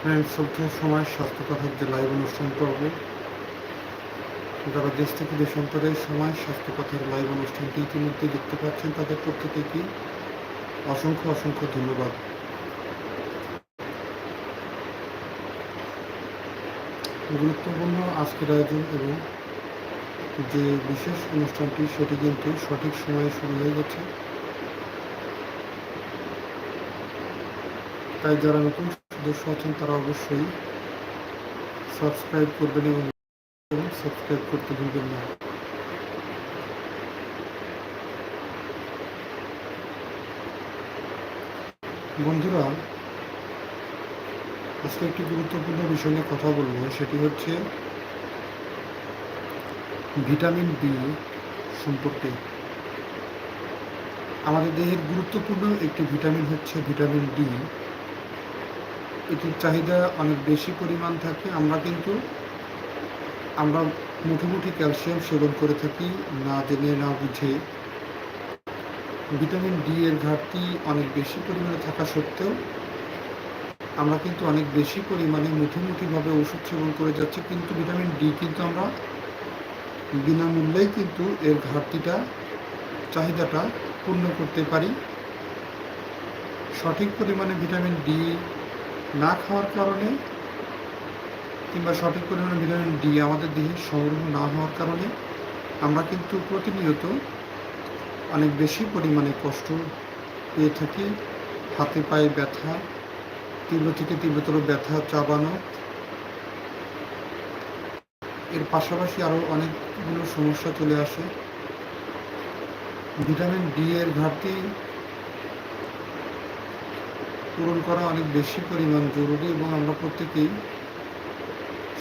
Friend চলছে সময় স্বাস্থ্য কথার যে লাইভ অনুষ্ঠান করব যারা দেশ থেকে দেশান্তরে সময় স্বাস্থ্য কথার লাইভ অনুষ্ঠানটি ইতিমধ্যে দেখতে পাচ্ছেন, তাদের প্রত্যেকে অসংখ্য অসংখ্য ধন্যবাদ। গুরুত্বপূর্ণ আজকের আয়োজন এবং যে বিশেষ অনুষ্ঠানটি, সেটি কিন্তু সঠিক সময়ে শুরু হয়ে গেছে। তাই যারা নতুন সদস্য আছেন তারা অবশ্যই সাবস্ক্রাইব করবেন এবং সাবস্ক্রাইব করতে ভুলবেন না। বন্ধুরা, আজকে একটি গুরুত্বপূর্ণ বিষয় নিয়ে কথা বলব, সেটি হচ্ছে ভিটামিন বি সম্পর্কে। আমাদের দেহের গুরুত্বপূর্ণ একটি ভিটামিন হচ্ছে ভিটামিন ডি এটির চাহিদা অনেক বেশি পরিমাণ থাকে। আমরা কিন্তু, আমরা মুঠোমুঠি ক্যালসিয়াম সেবন করে থাকি, না জেনে, না বুঝে। ভিটামিন ডি এর ঘাটতি অনেক বেশি পরিমাণে থাকা সত্ত্বেও, আমরা কিন্তু অনেক বেশি পরিমাণে মুঠোমুঠিভাবে ওষুধ সেবন করে যাচ্ছি। কিন্তু ভিটামিন ডি কিন্তু আমরা বিনামূল্যেই কিন্তু এর ঘাটতিটা, চাহিদাটা পূর্ণ করতে পারি। সঠিক পরিমাণে ভিটামিন ডি না খাওয়ার কারণে কিংবা সঠিক পরিমাণে ভিটামিন ডি আমাদের দেহে সংগ্রহ না হওয়ার কারণে আমরা কিন্তু প্রতিনিয়ত অনেক বেশি পরিমাণে কষ্ট পেয়ে থাকি। হাতে পায়ে ব্যথা, তীব্র থেকে তীব্রতর ব্যথা চাবানো। এর পাশাপাশি আরও অনেকগুলো সমস্যা চলে আসে। ভিটামিন ডি এর ঘাটতি পূরণ করা অনেক বেশি পরিমাণ জরুরি এবং আমরা প্রত্যেকেই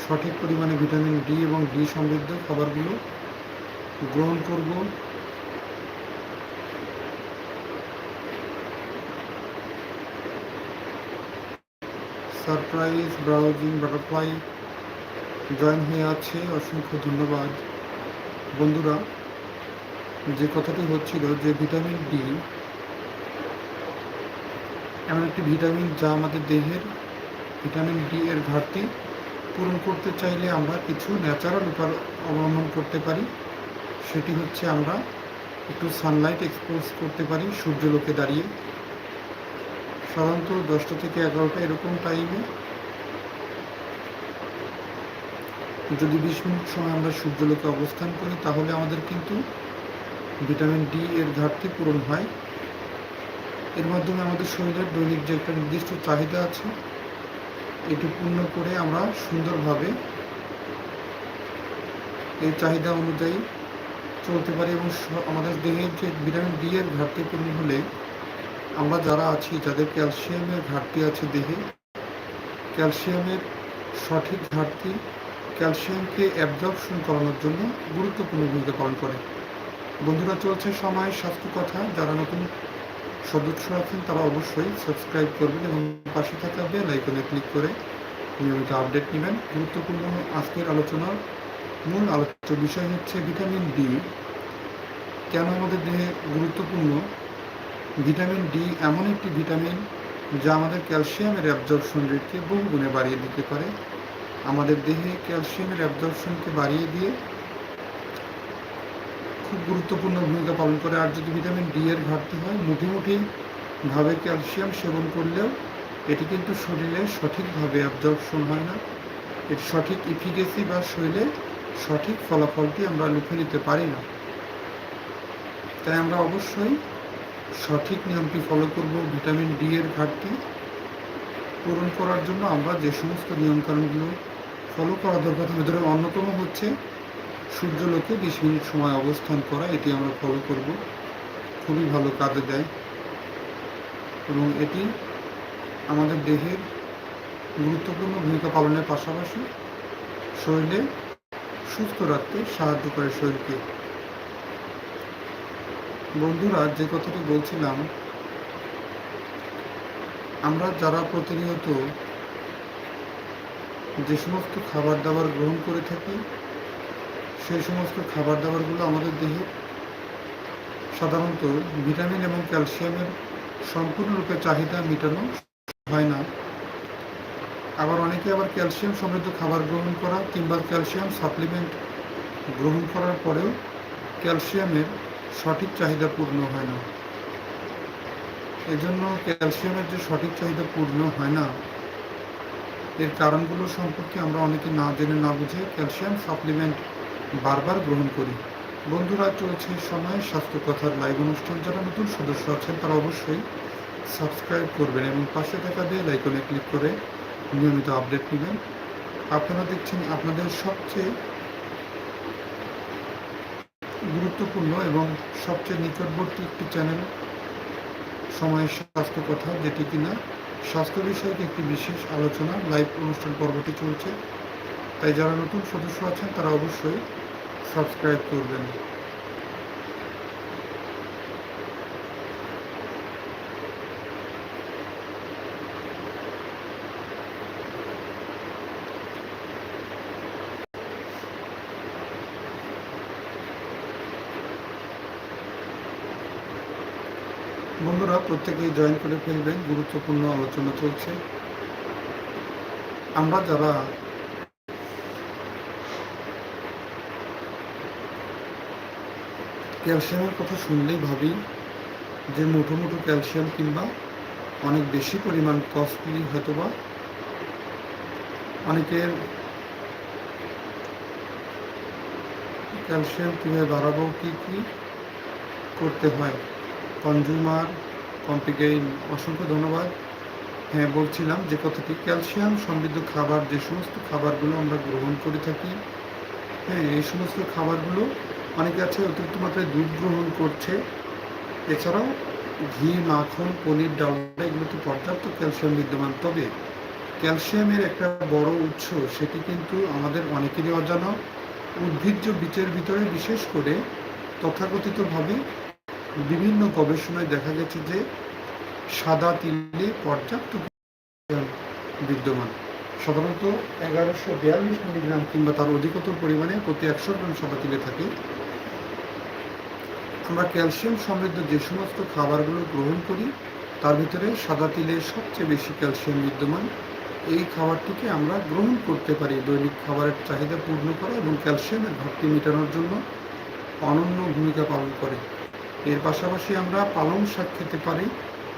সঠিক পরিমাণে ভিটামিন ডি এবং ডি সমৃদ্ধ খাবারগুলো গ্রহণ করব। সারপ্রাইজ, ব্রাউজিং, বাটারফ্লাই জয়েন হয়ে আছে। অসংখ্য ধন্যবাদ। বন্ধুরা, যে কথাটি হচ্ছিল যে ভিটামিন ডি এমন একটি ভিটামিন যা আমাদের দেহের ভিটামিন ডি এর ঘাটতি পূরণ করতে চাইলে আমরা কিছু ন্যাচারাল উপায় অবলম্বন করতে পারি। সেটি হচ্ছে আমরা একটু সানলাইট এক্সপোজ করতে পারি সূর্যলোকে দাঁড়িয়ে। সাধারণত দশটা থেকে এগারোটা এরকম টাইমে যদি বিশ মিনিট সময় আমরা সূর্যলোকে অবস্থান করি তাহলে আমাদের কিন্তু ভিটামিন ডি এর ঘাটতি পূরণ হয়। এর মাধ্যমে আমাদের শরীরের দৈনিক যে একটা নির্দিষ্ট চাহিদা আছে, এটি পূর্ণ করে আমরা সুন্দরভাবে এই চাহিদা অনুযায়ী চলতে পারি এবং আমাদের দেহের যে ভিটামিন ডি এর ঘাটতি পূর্ণ হলে আমরা যারা আছি, যাদের ক্যালসিয়ামের ঘাটতি আছে দেহে, ক্যালসিয়ামের সঠিক ঘাটতি ক্যালসিয়ামকে অ্যাবজর্পশন করানোর জন্য গুরুত্বপূর্ণ ভূমিকা পালন করে। বন্ধুরা, চলছে সময়, স্বাস্থ্য কথা। যারা নতুন সদস্য আছেন তারা অবশ্যই সাবস্ক্রাইব করবেন এবং পাশে থাকা বেল আইকনে ক্লিক করে নিয়মিত আপডেট নেবেন। গুরুত্বপূর্ণ আজকের আলোচনার মূল আলোচ্য বিষয় হচ্ছে ভিটামিন ডি কেন আমাদের দেহে গুরুত্বপূর্ণ? ভিটামিন ডি এমন একটি ভিটামিন যা আমাদের ক্যালসিয়ামের অ্যাবজর্পশন রেটকে বহু গুণে বাড়িয়ে দিতে পারে। আমাদের দেহে ক্যালসিয়ামের অ্যাবজর্পশনকে বাড়িয়ে দিয়ে খুব গুরুত্বপূর্ণ ভূমিকা পালন করে। আর যদি ভিটামিন ডি এর ঘাটতি হয় মুঠি মুঠিভাবে ক্যালসিয়াম সেবন করলেও এটি কিন্তু শরীরে সঠিকভাবে অ্যাবজর্পশন হয় না। এর সঠিক ইফিকেসি বা শরীরে সঠিক ফলাফলটি আমরা লুফে নিতে পারি না। তাই আমরা অবশ্যই সঠিক নিয়মটি ফলো করব। ভিটামিন ডি এর ঘাটতি পূরণ করার জন্য আমরা যে সমস্ত নিয়মকানুনগুলো ফলো করা দরকার ভিতরে অন্যতম হচ্ছে সূর্যলোকে বিশ মিনিট সময় অবস্থান করা, এটি আমরা ফলো করব। খুবই ভালো কাজে দেয়। এবং এটি আমাদের দেহের গুরুত্বপূর্ণ ভূমিকা পালনের পাশাপাশি শরীরে সুস্থ রাখতে সাহায্য করে শরীরকে। বন্ধুরা, যে কথাটি বলছিলাম, আমরা যারা প্রতিনিয়ত যে সমস্ত খাবার দাবার গ্রহণ করে থাকি সেই সমস্ত খাবার দাবারগুলো আমাদের দেহে সাধারণত ভিটামিন এবং ক্যালসিয়ামের সম্পূর্ণরূপে চাহিদা মেটানো হয় না। আবার অনেকে আবার ক্যালসিয়াম সমৃদ্ধ খাবার গ্রহণ করা কিংবা ক্যালসিয়াম সাপ্লিমেন্ট গ্রহণ করার পরেও ক্যালসিয়ামের সঠিক চাহিদা পূর্ণ হয় না। এজন্য ক্যালসিয়ামের যে সঠিক চাহিদা পূর্ণ হয় না, এর কারণগুলো সম্পর্কে আমরা অনেকে না জেনে না বুঝে ক্যালসিয়াম সাপ্লিমেন্ট বারবার গ্রহণ করি। বন্ধুরা, চলছে সময় স্বাস্থ্য কথার লাইভ অনুষ্ঠান। যারা নতুন সদস্য আছেন, তারা অবশ্যই সাবস্ক্রাইব করবেন এবং পাশে থাকা বেল আইকনে ক্লিক করে নিয়মিত আপডেট নেবেন। আপনারা দেখছেন আপনাদের সবচেয়ে গুরুত্বপূর্ণ এবং সবচেয়ে নিকটবর্তী একটি চ্যানেল সময়ের স্বাস্থ্য কথা যেটি কিনা স্বাস্থ্য বিষয়ক একটি বিশেষ আলোচনা লাইভ অনুষ্ঠান পর্বটি চলছে। তাই যারা নতুন সদস্য আছেন, তারা অবশ্যই সাবস্ক্রাইব করবেন। বন্ধুরা প্রত্যেকেই জয়েন করে ফেলবেন। গুরুত্বপূর্ণ আলোচনা চলছে। আমরা যারা ক্যালসিয়ামের কথা শুনলেই ভাবি যে মুঠো মুঠো ক্যালসিয়াম কিংবা অনেক বেশি পরিমাণ কস্টলি হয়তো বা অনেকের ক্যালসিয়াম কীভাবে বাড়াবো, কী কী করতে হয়? কনজিউমার কম্পিকেইন, অসংখ্য ধন্যবাদ। হ্যাঁ বলছিলাম যে কথাটি, ক্যালসিয়াম সমৃদ্ধ খাবার, যে সমস্ত খাবারগুলো আমরা গ্রহণ করে থাকি হ্যাঁ এই সমস্ত খাবারগুলো অনেকে আছে অতিরিক্ত মাত্রায় দুধ গ্রহণ করছে। এছাড়াও ঘি, মাখন, পনির, ডালডা এগুলোতে পর্যাপ্ত ক্যালসিয়াম বিদ্যমান। তবে ক্যালসিয়ামের একটা বড় উৎস, সেটি কিন্তু আমাদের অনেকেরই অজানা। উদ্ভিজ্জ বীজের ভিতরে বিশেষ করে তথাকথিতভাবে বিভিন্ন গবেষণায় দেখা গেছে যে সাদা তিলে পর্যাপ্ত বিদ্যমান। সাধারণত এগারোশো বিয়াল্লিশ মিলিগ্রাম কিংবা তার অধিকতর পরিমাণে প্রতি একশো গ্রাম সাদা তিলে থাকে। আমরা ক্যালসিয়াম সমৃদ্ধ যে সমস্ত খাবারগুলো গ্রহণ করি, তার ভিতরে সাদা তিলে সবচেয়ে বেশি ক্যালসিয়াম বিদ্যমান। এই খাবারটিকে আমরা গ্রহণ করতে পারি দৈনিক খাবারের চাহিদা পূর্ণ করা এবং ক্যালসিয়ামের ঘাটতি মেটানোর জন্য অনন্য ভূমিকা পালন করে। এর পাশাপাশি আমরা পালং শাক খেতে পারি।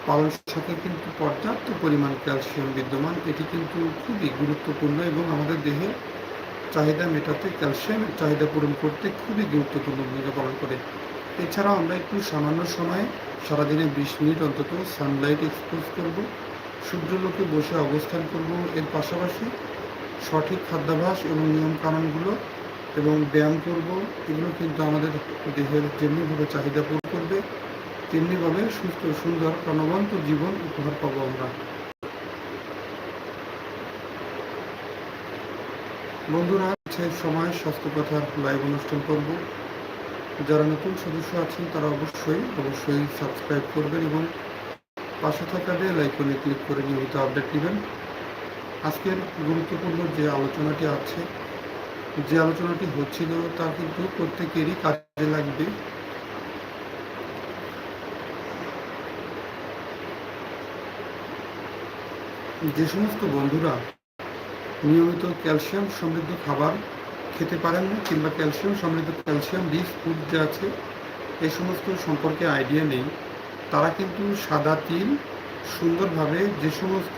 পালং শাকে কিন্তু পর্যাপ্ত পরিমাণ ক্যালসিয়াম বিদ্যমান। এটি কিন্তু খুবই গুরুত্বপূর্ণ এবং আমাদের দেহে চাহিদা মেটাতে, ক্যালসিয়ামের চাহিদা পূরণ করতে খুবই গুরুত্বপূর্ণ ভূমিকা পালন করে। এছাড়াও আমরা একটু সামান্য সময় সারাদিনে বিশ মিনিট অন্তত সানলাইট এক্সপোজ করব সূর্যলোকে বসে অবস্থান করব। এর পাশাপাশি সঠিক খাদ্যাভ্যাস এবং নিয়মকানুনগুলো এবং ব্যায়াম করব। এগুলো কিন্তু আমাদের দেহের যেমনিভাবে চাহিদা পূরণ করবে, তেমনিভাবে সুস্থ, সুন্দর, প্রাণবন্ত জীবন উপহার পাবো আমরা। বন্ধুরা সময় স্বাস্থ্য কথার লাইভ অনুষ্ঠান করব। যারা নতুন সদস্য আছেন, তারা অবশ্যই অবশ্যই সাবস্ক্রাইব করবেন এবং পাশে থাকা বেল আইকনে ক্লিক করে নিয়মিত আপডেট নেবেন। আজকের গুরুত্বপূর্ণ যে আলোচনাটি আছে, যে আলোচনাটি হচ্ছিল তা কিন্তু প্রত্যেকেরই কাজে লাগবে। যে সমস্ত বন্ধুরা নিয়মিত ক্যালসিয়াম সমৃদ্ধ খাবার খেতে পারেন না, কিংবা ক্যালসিয়াম, সমৃদ্ধ ক্যালসিয়াম রিচ ফুড যে আছে এই সমস্ত সম্পর্কে আইডিয়া নেই। তারা কিন্তু সাদা তিল সুন্দরভাবে যে সমস্ত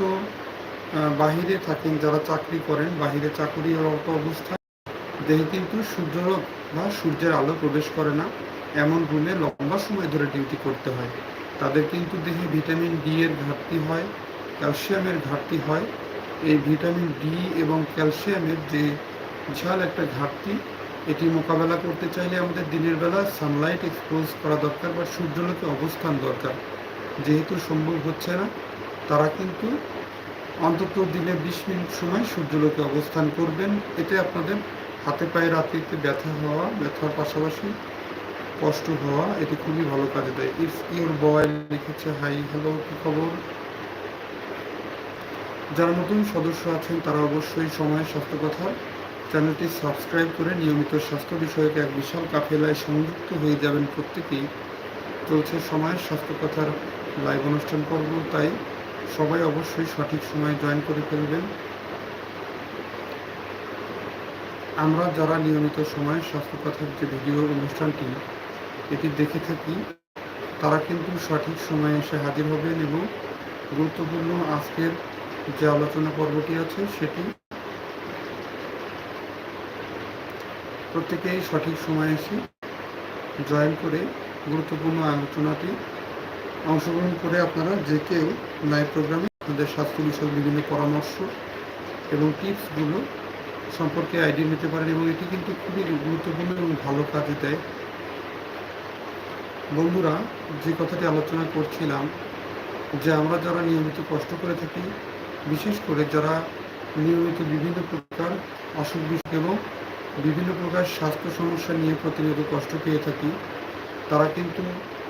বাহিরে থাকেন, যারা চাকরি করেন, বাহিরে চাকরিরত অবস্থায় দেহে কিন্তু সূর্য বা সূর্যের আলো প্রবেশ করে না, এমন রুমে লম্বা সময় ধরে ডিউটি করতে হয়। তাদের কিন্তু দেহে ভিটামিন ডি এর ঘাটতি হয়, ক্যালসিয়ামের ঘাটতি হয়। এই ভিটামিন ডি এবং ক্যালসিয়ামের যে বিশাল একটা ঘাটতি। এটি মোকাবেলা করতে চাইলে আমাদের দিনের বেলা সানলাইট এক্সপোজ করা দরকার বা সূর্যলোকে অবস্থান দরকার। যেহেতু সম্ভব হচ্ছে না, তারা কিন্তু অন্তত দিনে বিশ মিনিট সময় সূর্যলোকে অবস্থান করবেন। এতে আপনাদের হাতে পায়ে রাত্রিতে ব্যথা হওয়া, ব্যথার পাশাপাশি কষ্ট হওয়া, এটি খুবই ভালো কাজে দেয়। ইফ ইউর বয় লিখেছে হাই হ্যালো কী খবর? যারা নতুন সদস্য আছেন, তারা অবশ্যই সময় স্বাস্থ্য কথা চ্যানেলটি সাবস্ক্রাইব করে নিয়মিত স্বাস্থ্য বিষয়ক এক বিশাল কাফেলায় সংযুক্ত হয়ে যাবেন প্রত্যেকেই। চলছে সময় স্বাস্থ্য কথার লাইভ অনুষ্ঠান পর্ব, তাই সবাই অবশ্যই সঠিক সময়ে জয়েন করে ফেলবেন। আমরা যারা নিয়মিত সময়ে স্বাস্থ্য কথার যে ভিডিও অনুষ্ঠানটি এটি দেখে থাকি, তারা কিন্তু সঠিক সময়ে এসে হাজির হবেন এবং গুরুত্বপূর্ণ আজকের যে আলোচনা পর্বটি আছে, সেটি প্রত্যেকেই সঠিক সময়ে এসে জয়েন করে গুরুত্বপূর্ণ আলোচনাটি অংশগ্রহণ করে আপনারা যে কেউ লাইভ প্রোগ্রামে আপনাদের স্বাস্থ্য বিষয়ক বিভিন্ন পরামর্শ এবং টিপসগুলো সম্পর্কে আইডিয়া নিতে পারেন এবং এটি কিন্তু খুবই গুরুত্বপূর্ণ এবং ভালো কাজে দেয়। বন্ধুরা, যে কথাটি আলোচনা করছিলাম, যে আমরা যারা নিয়মিত কষ্ট করে থাকি, বিশেষ করে যারা নিয়মিত বিভিন্ন প্রকার অসুখ বিসুখ এবং বিভিন্ন প্রকার স্বাস্থ্য সমস্যা নিয়ে প্রতিনিয়ত কষ্ট পেয়ে থাকি। তারা কিন্তু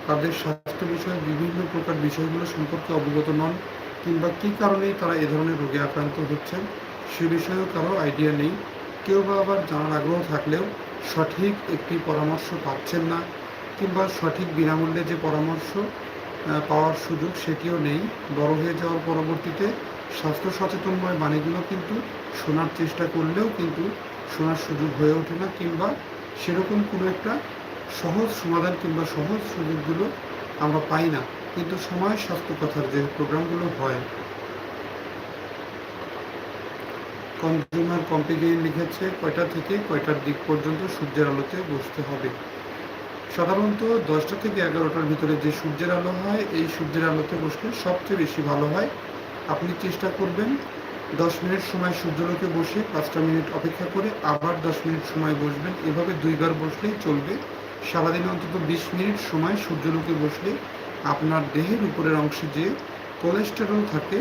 তাদের স্বাস্থ্য বিষয়ে বিভিন্ন প্রকার বিষয়গুলো সম্পর্কে অবগত নন কিংবা কী কারণেই তারা এ ধরনের রোগে আক্রান্ত হচ্ছেন সে বিষয়েও কারও আইডিয়া নেই। কেউ বা আবার জানার আগ্রহ থাকলেও সঠিক একটি পরামর্শ পাচ্ছেন না কিংবা সঠিক বিনামূল্যে যে পরামর্শ পাওয়ার সুযোগ সেটিও নেই। বড় হয়ে যাওয়ার পরবর্তীতে স্বাস্থ্য সচেতনময় বাণীগুলো কিন্তু শোনার চেষ্টা করলেও কিন্তু শোনার সুযোগ হয়ে ওঠে না, কিংবা সেরকম কোনো একটা সহজ সমাধান কিংবা সহজ সুযোগগুলো আমরা পাই না। কিন্তু সময় স্বাস্থ্য কথার যে প্রোগ্রামগুলো হয় কনজিউমার কম্পিগেইন লিখেছে, কয়টা থেকে কয়টার দিক পর্যন্ত সূর্যের আলোতে বসতে হবে। সাধারণত দশটা থেকে এগারোটার ভিতরে যে সূর্যের আলো হয়, এই সূর্যের আলোতে বসলে সবচেয়ে বেশি ভালো হয়। আপনি চেষ্টা করবেন দশ মিনিট সময় সূর্যলোকে বসে পাঁচটা মিনিট অপেক্ষা করে আবার দশ মিনিট সময় বসবেন। এভাবে দুইবার বসলেই চলবে। সারাদিনে অন্তত বিশ মিনিট সময় সূর্যলোকে বসলে আপনার দেহের উপরের অংশে যে কোলেস্টেরল থাকে,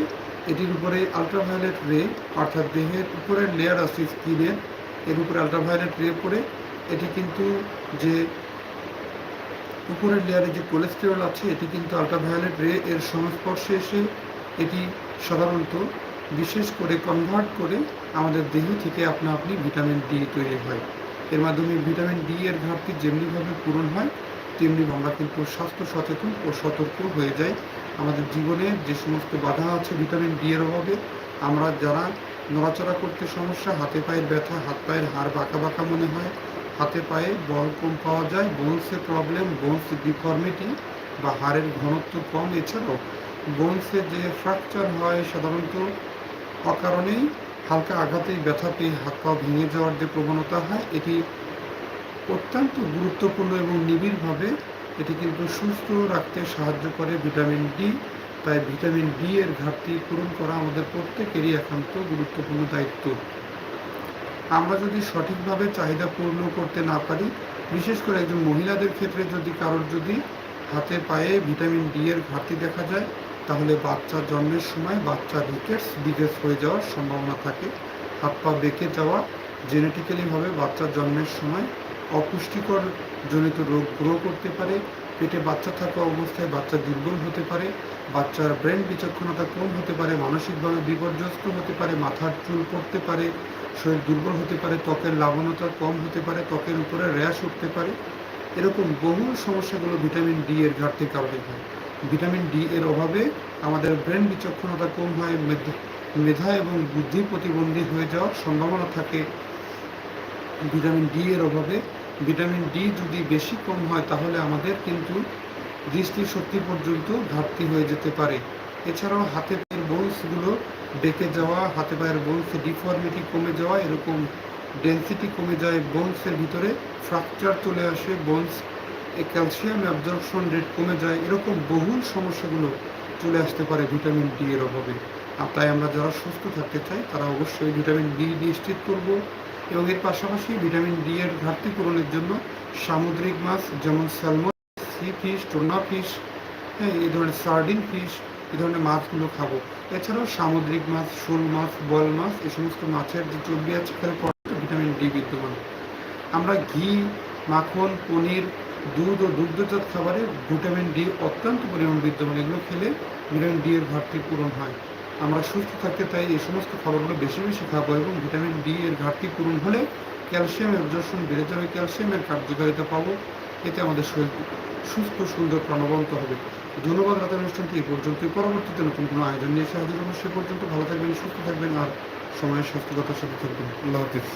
এটির উপরে আলট্রাভায়োলেট রে অর্থাৎ দেহের উপরের লেয়ার আছে স্কিনের এর উপরে আলট্রাভায়োলেট রে পড়ে, এটি কিন্তু যে উপরের লেয়ারে যে কোলেস্টেরল আছে, এটি কিন্তু আলট্রাভায়োলেট রে এর সংস্পর্শে এসে এটি সাধারণত বিশেষ করে কনভার্ট করে আমাদের দেহ থেকে আপনা আপনি ভিটামিন ডি তৈরি হয়। এর মাধ্যমে ভিটামিন ডি এর ঘাটতি যেমনিভাবে পূরণ হয়, তেমনি আমরা কিন্তু স্বাস্থ্য সচেতন ও সতর্ক হয়ে যাই। আমাদের জীবনে যে সমস্ত বাধা আছে ভিটামিন ডি এর অভাবে, আমরা যারা নড়াচড়া করতে সমস্যা, হাতে পায়ের ব্যথা, হাত পায়ের হাড় বাঁকা বাঁকা মনে হয়, হাতে পায়ে বল কম পাওয়া যায় বোনসের প্রবলেম বোনস ডিফর্মিটি বা হাড়ের ঘনত্ব কম, এছাড়াও বোনসের যে ফ্র্যাকচার হয় সাধারণত অকারণেই হালকা আঘাতেই ব্যথা পেয়ে হাত পা ভেঙে যাওয়ার যে প্রবণতা হয়, এটি অত্যন্ত গুরুত্বপূর্ণ এবং নিবিড়ভাবে এটি কিন্তু সুস্থ রাখতে সাহায্য করে ভিটামিন ডি। তাই ভিটামিন ডি এর ঘাটতি পূরণ করা আমাদের প্রত্যেকেরই একান্ত গুরুত্বপূর্ণ দায়িত্ব। আমরা যদি সঠিকভাবে চাহিদা পূর্ণ করতে না পারি, বিশেষ করে একজন মহিলাদের ক্ষেত্রে যদি, কারোর যদি হাতে পায়ে ভিটামিন ডি এর ঘাটতি দেখা যায় তাহলে বাচ্চা জন্মের সময় বাচ্চা রিকেটস ডিগেস হয়ে যাওয়ার সম্ভাবনা থাকে। হাত পা বেঁকে যাওয়া জেনেটিক্যালিভাবে বাচ্চা জন্মের সময়। অপুষ্টিকর জনিত রোগ গ্রো করতে পারে। পেটে বাচ্চা থাকা অবস্থায় বাচ্চা দুর্বল হতে পারে। বাচ্চার ব্রেন বিচক্ষণতা কম হতে পারে, মানসিকভাবে বিপর্যস্ত হতে পারে, মাথার চুল পড়তে পারে, শরীর দুর্বল হতে পারে, ত্বকের লাবণতা কম হতে পারে, ত্বকের উপরে র্যাশ উঠতে পারে। এরকম বহু সমস্যাগুলো ভিটামিন ডি এর ঘাটতির কারণে হয়। ভিটামিন ডি এর অভাবে আমাদের ব্রেন বিচক্ষণতা কম হয়, মেধা এবং বুদ্ধি প্রতিবন্ধী হয়ে যাওয়ার সম্ভাবনা থাকে। ভিটামিন ডি এর অভাবে ভিটামিন ডি যদি বেশি কম হয় তাহলে আমাদের কিন্তু দৃষ্টি দৃষ্টিশক্তি পর্যন্ত ঘাটতি হয়ে যেতে পারে। এছাড়াও হাতে পায়ের বোনসগুলো বেঁকে যাওয়া, হাতে পায়ের বোনস ডিফর্মিটি কমে যাওয়া, এরকম ডেন্সিটি কমে যায় বোনসের ভিতরে ফ্র্যাকচার চলে আসে বোনস ক্যালসিয়াম অ্যাবজর্পশন রেট কমে যায়, এরকম বহুল সমস্যাগুলো চলে আসতে পারে ভিটামিন ডি এর অভাবে। আর তাই আমরা যারা সুস্থ থাকতে চাই, তারা অবশ্যই ভিটামিন ডি নিশ্চিত করব এবং এর পাশাপাশি ভিটামিন ডি এর ঘাটতি পূরণের জন্য সামুদ্রিক মাছ যেমন salmon sea fish tuna fish হ্যাঁ এই ধরনের সার্ডিন ফিশ এই ধরনের মাছগুলো খাব। এছাড়াও সামুদ্রিক মাছ, শোল মাছ, বল মাছ, এই সমস্ত মাছের যে চর্বি আছে, এখানে ভিটামিন ডি বিদ্যমান। আমরা ঘি, মাখন, পনির দুধ ও দুগ্ধজাত খাবারে ভিটামিন ডি অত্যন্ত পরিমাণ বিদ্যমান। এগুলো খেলে ভিটামিন ডি এর ঘাটতি পূরণ হয়। আমরা সুস্থ থাকতে তাই এই সমস্ত খাবারগুলো বেশি বেশি খাব এবং ভিটামিন ডি এর ঘাটতি পূরণ হলে ক্যালসিয়াম অ্যাবজর্শন বেড়ে যাবে। ক্যালসিয়ামের কার্যকারিতা পাবো। এতে আমাদের শরীর সুস্থ, সুন্দর, প্রাণবন্ত হবে। ধন্যবাদ রাতের অনুষ্ঠানটি এই পর্যন্তই। পরবর্তীতে নতুন কোনো আয়োজন নিয়ে হাজির হব। সে পর্যন্ত ভালো থাকবেন, সুস্থ থাকবেন আর সময়ের স্বাস্থ্যকতার সাথে থাকবেন। আল্লাহ হাফিজ।